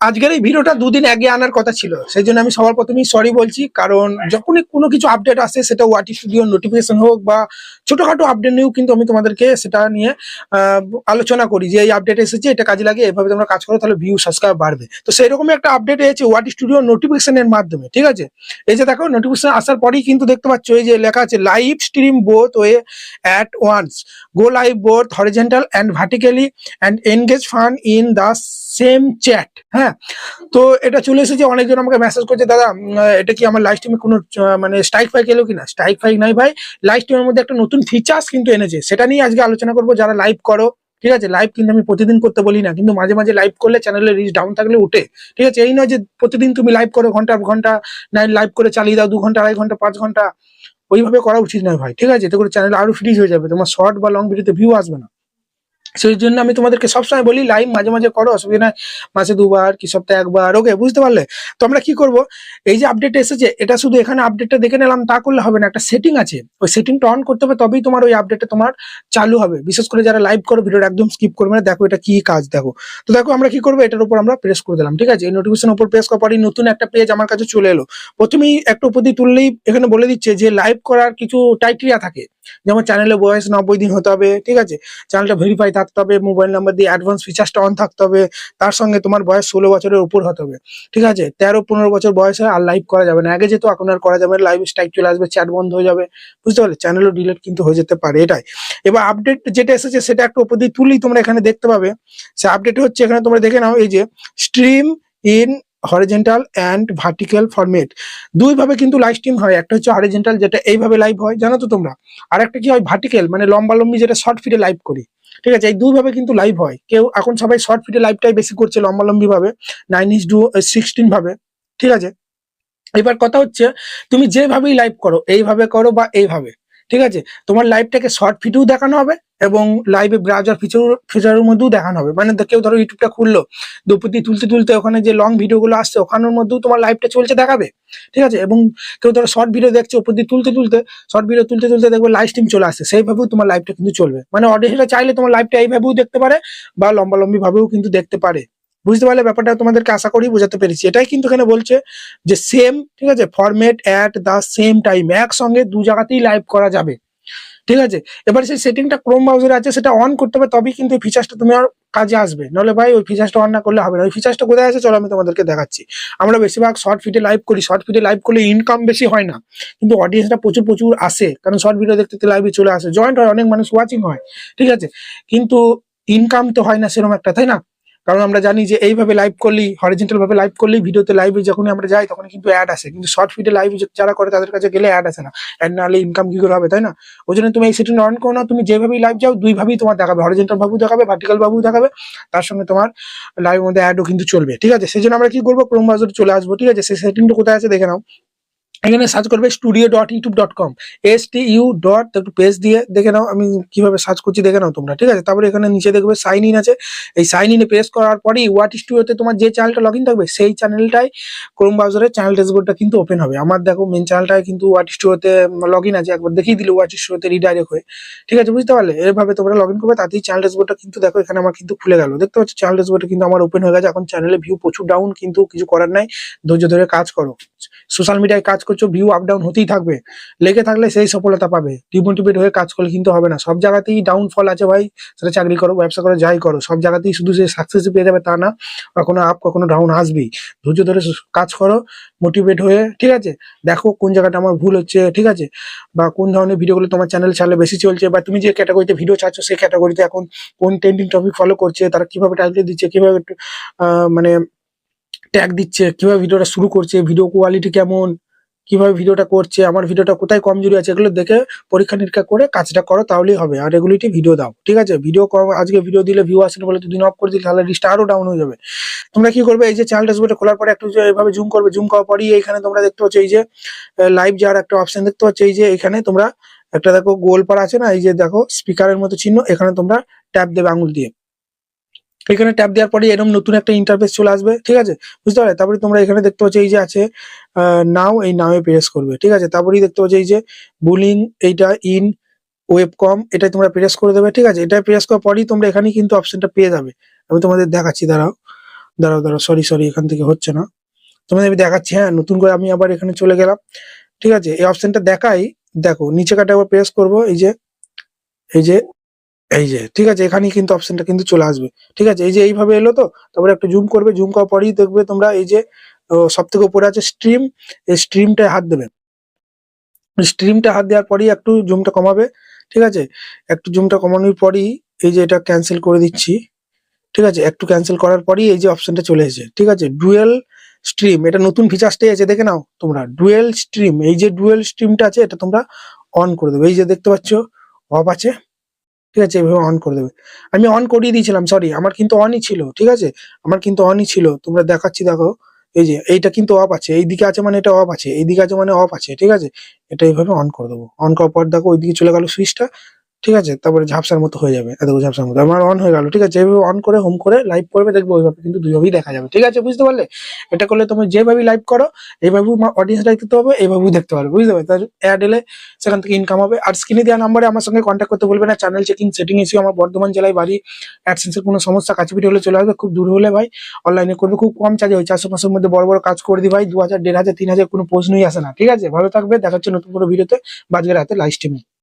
আজকের এই ভিডিওটা দুদিন আগে আনার কথা ছিল। সেই জন্য আমি সবার প্রথমেই সরি বলছি, কারণ যখনই কোনো কিছু আপডেট আসে, সেটা ওয়াটি স্টুডিও নোটিফিকেশন হোক বা ছোটখাটো আপডেট নিয়েও কিন্তু আমি তোমাদেরকে সেটা নিয়ে আলোচনা করি যে এই আপডেট এসেছে, এটা কাজে লাগে, এভাবে তোমরা কাজ করো, তাহলে ভিউ সাবস্ক্রাইব বাড়বে। তো সেই রকমই একটা আপডেট এসেছে ওয়াটি স্টুডিও নোটিফিকেশনের মাধ্যমে, ঠিক আছে? এই যে দেখো নোটিফিকেশন আসার পরেই কিন্তু দেখতে পাচ্ছ, এই যে লেখা আছে live stream both way at once go live both horizontal and vertically and engage fun in the same chat হ্যাঁ? তো এটা চলে এসেছে, অনেকজন আমাকে মেসেজ করছে, দাদা এটা কি আমার লাইভ স্ট্রিমে কোনো মানে স্ট্রাইক ফাইক এলো কিনা? স্ট্রাইক ফাইক নাই ভাই লাইভ স্ট্রিমের মধ্যে একটা নতুন ফিচার্স কিন্তু এনেছে, সেটা নিয়ে আজকে আলোচনা করব, যারা লাইভ করো, ঠিক আছে? লাইভ কিন্তু আমি প্রতিদিন করতে বলি না, কিন্তু মাঝে মাঝে লাইভ করলে চ্যানেলের রিচ ডাউন থাকলে উঠে ঠিক আছে? এই নয় যে প্রতিদিন তুমি লাইভ করো, ঘণ্টা ঘণ্টা নাইন লাইভ করে চালিয়ে দাও, দু ঘণ্টা, আড়াই ঘণ্টা, পাঁচ ঘণ্টা, ওইভাবে করা উচিত নয় ভাই, ঠিক আছে? এতে করে চ্যানেল আরও ফ্রিজ হয়ে যাবে, তোমার শর্ট বা লং ভিডিওতে ভিউ আসবে না। সেই জন্য আমি তোমাদেরকে সবসময় বলি, লাইভ মাঝে মাঝে করো, অসুবিধা নাই। মাসে দুবার, কি সপ্তাহে একবার ওকে বুঝতে পারলে? তো আমরা কি করব? এই যে আপডেট এসেছে, এটা শুধু এখানে আপডেটটা দেখে নিলাম, তা করলে হবে না, একটা সেটিং আছে। ওই সেটিংটা অন করতে হবে, তবেই তোমার ওই আপডেটটা তোমার চালু হবে। বিশেষ করে যারা লাইভ করো ভিডিওটা একদম স্কিপ করবে না, দেখো এটা কি কাজ, দেখো। তো দেখো আমরা কি করব, এটার উপর আমরা প্রেস করে দিলাম, ঠিক আছে? এই নোটিফিকেশন উপর প্রেস করার পরই নতুন একটা পেজ আমার কাছে চলে এলো। প্রথমেই একটা উপর দিয়ে তুললেই এখানে বলে দিচ্ছে যে লাইভ করার কিছু টাইটেরিয়া থাকে। যেমন চ্যানেলে বয়স নব্বই দিন হতে হবে, ঠিক আছে? চ্যানেলটা ভেরিফাই থাকতে হবে মোবাইল নাম্বার দিয়ে অ্যাডভান্স ফিচার্সটা অন থাকতে হবে, তার সঙ্গে তোমার বয়স ষোলো বছরের উপর হতে হবে, ঠিক আছে? তেরো পনেরো বছর বয়সে আর লাইভ করা যাবে না, আগে যেহেতু এখন আর করা যাবে লাইভ স্ট্রাইক চলে আসবে চ্যাট বন্ধ হয়ে যাবে, বুঝতে পারলে? চ্যানেলও ডিলিট কিন্তু হয়ে যেতে পারে, এটাই। এবার আপডেট যেটা এসেছে সেটা একটু উপর দিয়ে তুলেই তোমরা এখানে দেখতে পাবে, সে আপডেট হচ্ছে এখানে তোমরা দেখে নাও, এই যে stream in horizontal and vertical format দুইভাবে কিন্তু লাইভ স্ট্রিম হয়। একটা হচ্ছে হরিজেন্টাল যেটা এইভাবে লাইভ হয়। জানো তো তোমরা? আর একটা কি হয়? ভার্টিক্যাল মানে লম্বা লম্বি যেটা শর্ট ফিটে লাইভ করি। ঠিক আছে? এই দুইভাবে কিন্তু লাইভ হয়। কেউ এখন সবাই শর্ট ফিটে লাইভটাই বেশি করছে লম্বা লম্বি ভাবে। নাইন ইস ডু সিক্সটিন ভাবে। ঠিক আছে? এবার কথা হচ্ছে, তুমি যেভাবেই লাইভ করো, এইভাবে করো বা এইভাবে। ঠিক আছে? তোমার লাইভটাকে শর্ট ফিটেও দেখানো হবে এবং লাইভে ব্রাউজার ফিচার ফিচারের মধ্যেও দেখানো হবে। মানে কেউ ধরো ইউটিউবটা খুললো দুপুরটি তুলতে তুলতে ওখানে যে লং ভিডিওগুলো আসছে, ওখানের মধ্যেও তোমার লাইভটা চলছে দেখাবে। ঠিক আছে? এবং কেউ ধরো শর্ট ভিডিও দেখছে, উপর দিয়ে তুলতে তুলতে শর্ট ভিডিও তুলতে তুলতে দেখবে লাইভ স্ট্রিম চলে আসছে। সেইভাবেও তোমার লাইভটা কিন্তু চলবে। মানে অডিয়েন্সরা চাইলে তোমার লাইভটা এইভাবেও দেখতে পারে বা লম্বা লম্বি ভাবেও কিন্তু দেখতে পারে। বুঝতে পারলে ব্যাপারটা তোমাদেরকে আশা করি বোঝাতে পেরেছি। এটাই কিন্তু এখানে বলছে যে সেম ঠিক আছে? Format at the same time একসঙ্গে দু জায়গাতেই লাইভ করা যাবে। ঠিক আছে? এবার সেই সেটিংটা ক্রোম ব্রাউজারে আছে, সেটা অন করতে হবে, তবেই কিন্তু এই ফিচার্সটা তুমি আর কাজে আসবে। নাহলে ভাই, ওই ফিচার্সটা অন না করলে হবে না। ওই ফিচার্সটা কোথায় আছে, চলো আমি তোমাদেরকে দেখাচ্ছি। আমরা বেশিরভাগ শর্ট ফিটে লাইভ করি। শর্ট ফিটে লাইভ করলে ইনকাম বেশি হয় না। কিন্তু অডিয়েন্সটা প্রচুর প্রচুর আসে। কারণ শর্ট ভিডিও দেখতে লাইভে চলে আসে। জয়েন্ট হয়, অনেক মানুষ ওয়াচিং হয়। ঠিক আছে? কিন্তু ইনকাম তো হয় না সেরকম একটা, তাই না? কারণ আমরা জানি যে এইভাবে লাইভ করলেই হরিজেন্টাল ভাবে লাইভ করলেই ভিডিওতে লাইভে যখন আমরা যাই তখন কিন্তু অ্যাড আসে। কিন্তু শর্ট ফিডে লাইভ যারা করে তাদের কাছে গেলে অ্যাড আসে না। অ্যাড না হলে ইনকাম কি করে হবে, তাই না? ওই জন্য তুমি এই সেটিং অন করো না, তুমি যেভাবেই লাইভ যাও, দুইভাবেই তোমার দেখাবে। হরিজেন্টাল ভাবেও দেখাবে ভার্টিক্যাল ভাবেও দেখাবে। তার সঙ্গে তোমার লাইভের মধ্যে অ্যাডও কিন্তু চলবে, ঠিক আছে? সেই জন্য আমরা কি করব? ক্রোম ব্রাউজারে চলে আসব, ঠিক আছে? সেই সেটিংটা কোথায় আছে দেখে নাও। এখানে সার্চ করবে studio dot YouTube dot com S T U dot একটু পেজ দিয়ে দেখে নাও, আমি কীভাবে সার্চ করছি দেখে নাও তোমরা, ঠিক আছে? তারপরে এখানে নিচে দেখবে সাইন ইন আছে। এই সাইন ইনে প্রেস করার পরেই ওয়াট স্টুডিওতে তোমার যে চ্যানেলটা লগ ইন থাকবে, সেই চ্যানেলটাই ক্রোম ব্রাউজারের চ্যানেল ড্যাশবোর্ডটা কিন্তু ওপেন হবে। আমার দেখো মেন চ্যানেলটায় কিন্তু ওয়াট স্টুডিওতে লগ ইন আছে, একবার দেখিয়ে দিলে ওয়াট স্টুডিওতে রিডাইরেক্ট হয়ে। ঠিক আছে, বুঝতে পারলে? এভাবে তোমরা লগ ইন করবে, তাতেই চ্যানেল ড্যাশবোর্ডটা কিন্তু দেখো, এখানে আমার কিন্তু খুলে গেল। দেখতে পাচ্ছ চ্যানেল ড্যাশবোর্ডটা কিন্তু আমার ওপেন হয়ে গেছে। এখন চ্যানেলে ভিউ প্রচুর ডাউন কিন্তু কিছু করার নাই। ধৈর্য ধরে কাজ করো। সোশ্যাল মিডিয়ায় কাজ করছ ভিউ আপ ডাউন হতেই থাকবে। লেগে থাকলে সেই সফলতা পাবে। ডিমোটিভেট হয়ে কাজ করলে কিন্তু হবে না। সব জায়গাতেই ডাউনফল আছে ভাই, সেটা চাকরি করো, ব্যবসা করো, যাই করো। সব জায়গাতেই শুধু সে সাকসেস পেয়ে যাবে তা না, কখনো আপ কখনো ডাউন আসবেই। ধৈর্য ধরে কাজ করো মোটিভেট হয়ে, ঠিক আছে? দেখো কোন জায়গাটা আমার ভুল হচ্ছে, ঠিক আছে? বা কোন ধরনের ভিডিওগুলো তোমার চ্যানেল ছাড়লে বেশি চলছে, বা তুমি যে ক্যাটাগরিতে ভিডিও চাচ্ছ সেই ক্যাটাগরিতে এখন কোন ট্রেন্ডিং টপিক ফলো করছে, তারা কীভাবে টাইটেল দিচ্ছে, কীভাবে মানে ট্যাগ দিচ্ছে, কীভাবে ভিডিওটা শুরু করছে ভিডিও কোয়ালিটি কেমন কীভাবে ভিডিওটা করছে, আমার ভিডিওটা কোথায় কমজোরি আছে, এগুলো দেখে পরীক্ষা নিরীক্ষা করে কাজটা করো তাহলেই হবে। আর রেগুলিটি ভিডিও দাও, ঠিক আছে? ভিডিও আজকে ভিডিও দিলে ভিউ আসেনি বলে দুদিন অফ করে দিলে, তাহলে রিস্টা আরও ডাউন হয়ে যাবে। তোমরা কি করবে? এই যে চ্যানেল ড্যাশবোর্ডে খোলার পরে একটু এভাবে জুম করবে জুম করার পরই এখানে তোমরা দেখতে পাচ্ছ, এই যে লাইভ যাওয়ার একটা অপশন দেখতে পাচ্ছ, এই যে এখানে তোমরা একটা দেখো গোল পার আছে না, এই যে দেখো স্পিকারের মতো চিহ্ন, এখানে তোমরা ট্যাপ দেবে আঙুল দিয়ে। এখানে ট্যাপ দেওয়ার পরে এরকম নতুন একটা ইন্টারফেস চলে আসবে, ঠিক আছে? বুঝতে পারলে? তারপরে তোমরা এখানে দেখতে পাচ্ছ এই যে আছে নাও এই নামে প্রেস করবে, ঠিক আছে? তারপরেই দেখতে পাচ্ছ এই যে বুলিং এইটা ইন ওয়েব কম এটা তোমরা প্রেস করে দেবে, ঠিক আছে? এটা প্রেস করার পরেই তোমরা এখানে কিন্তু অপশনটা পেয়ে যাবে। আমি তোমাদের দেখাচ্ছি, দাঁড়াও দাঁড়াও দাঁড়াও সরি সরি এখান থেকে হচ্ছে না। তোমাদের আমি দেখাচ্ছি হ্যাঁ নতুন করে আমি আবার এখানে চলে গেলাম, ঠিক আছে? এই অপশনটা দেখাই, দেখো, নিচে কাটা আবার প্রেস করব, এই যে এই যে এই যে, ঠিক আছে, এখানেই কিন্তু অপশনটা কিন্তু চলে আসবে। ঠিক আছে, এই যে এইভাবে এলো তো, তারপরে একটু জুম করবে জুম করার পরেই দেখবে তোমরা এই যে সব থেকে উপরে আছে স্ট্রিম এই স্ট্রিমটায় হাত দেবে। স্ট্রিমটা হাত দেওয়ার পরেই একটু জুমটা কমাবে, ঠিক আছে? একটু জুমটা কমানোর পরেই এই যে এটা ক্যান্সেল করে দিচ্ছি, ঠিক আছে? একটু ক্যান্সেল করার পরেই এই যে অপশনটা চলে এসেছে, ঠিক আছে? ডুয়েল স্ট্রিম এটা নতুন ফিচার্সটাই আছে, দেখে নাও তোমরা। ডুয়েল স্ট্রিম এই যে ডুয়েল স্ট্রিমটা আছে, এটা তোমরা অন করে দেবে। এই যে দেখতে পাচ্ছ অফ আছে। ঠিক আছে, এভাবে অন করে দেবে। আমি অন করিয়ে দিয়েছিলাম সরি আমার কিন্তু অনই ছিল, ঠিক আছে? আমার কিন্তু অনই ছিল, তোমরা দেখাচ্ছি, দেখো। এই যে, এইটা কিন্তু অফ আছে, এইদিকে আছে মানে এটা অফ আছে, এইদিকে আছে মানে অফ আছে, ঠিক আছে? এটা এইভাবে অন করে দেবো। অন করার পর দেখো, ওইদিকে চলে গেল সুইচটা ঠিক আছে? তারপরে ঝাপসার মতো হয়ে যাবে এত ঝাপসার মতো। আমার অন হয়ে গেল, ঠিক আছে? এইভাবে অন করে হোম করে লাইভ করবে, দেখবে ওইভাবে কিন্তু দুইভাবেই দেখা যাবে। ঠিক আছে? বুঝতে পারলে? এটা করলে তুমি যেভাবে লাইভ করো এইভাবেও অডিয়েন্স লাইভ দেখতে পাবে এইভাবেও দেখতে পারবে। বুঝতে পারবে তার অ্যাড এলে সেখান থেকে ইনকাম হবে। আর স্ক্রিনে দেওয়া নাম্বারে আমার সঙ্গে কন্ট্যাক্ট করতে বলবে না। চ্যানেল চেকিং সেটিং ইস্যু আমার বর্ধমান জেলায় বাড়ি অ্যাডসেন্সের কোনো সমস্যা কাছাপিটি হলে চলে আসবে। খুব দূর হলে ভাই অনলাইনে করবে। খুব কম চার্জে হয়, চারশো পাঁচশোর মধ্যে বড় বড় কাজ করে দিই ভাই। দু হাজার দেড় হাজার তিন হাজার কোনো প্রশ্নই আসে না। ঠিক আছে? ভালো থাকবে। দেখাচ্ছে নতুন কোনো ভিডিওতে বাজকে রাতে লাইভ স্ট্রিমে